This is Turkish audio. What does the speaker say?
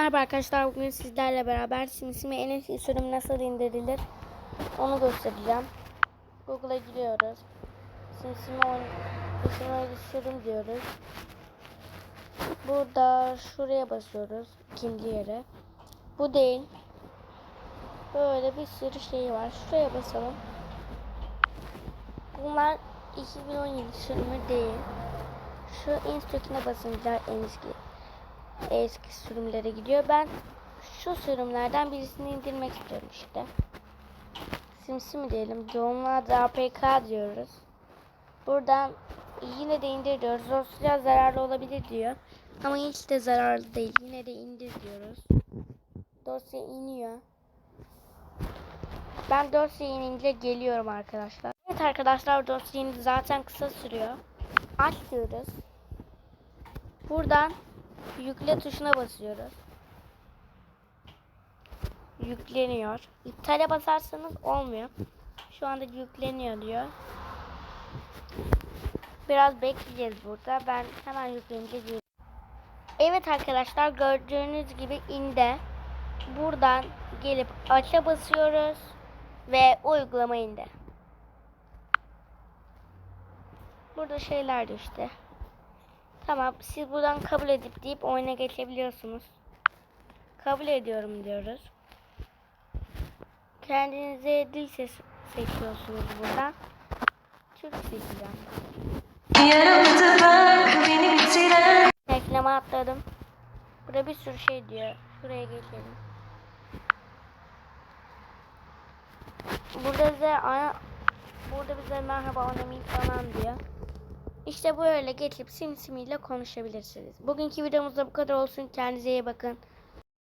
Merhaba arkadaşlar bugün sizlerle beraber SimSim'e en sürüm nasıl indirilir onu göstereceğim. Google'a giriyoruz. SimSim'e sürüm diyoruz. Burada şuraya basıyoruz ikinci yere. Bu değil. Böyle bir sürü şey var. Şuraya basalım. Bunlar 2017 sürümü değil. Şu instöküne basınca en eski eski sürümlere gidiyor. Ben şu sürümlerden birisini indirmek istiyorum işte. Simsim diyelim. Download APK diyoruz. Buradan yine de indir diyoruz. Dosya zararlı olabilir diyor. Ama hiç de zararlı değil. Yine de indir diyoruz. Dosya iniyor. Ben dosya inince geliyorum arkadaşlar. Evet arkadaşlar dosya zaten kısa sürüyor. Aç diyoruz. Buradan yükle tuşuna basıyoruz. Yükleniyor. İptale basarsanız olmuyor. Şu anda yükleniyor diyor. Biraz bekleyeceğiz burada. Ben hemen yükleyince geliyorum. Evet arkadaşlar gördüğünüz gibi inde. Buradan gelip aça basıyoruz ve uygulama indi. Burada şeyler de işte. Tamam siz buradan kabul edip deyip oyuna geçebiliyorsunuz. Kabul ediyorum diyoruz. Kendinize dil ses seçiyorsunuz buradan. Türk seçeceğim. Yanımda bak beni bitiren Reklama atladım. Burada bir sürü şey diyor. Şuraya geçelim. Burada bize ana burada bize merhaba onamin falan diyor. İşte böyle geçip simsimiyle konuşabilirsiniz. Bugünkü videomuzda bu kadar olsun. Kendinize iyi bakın.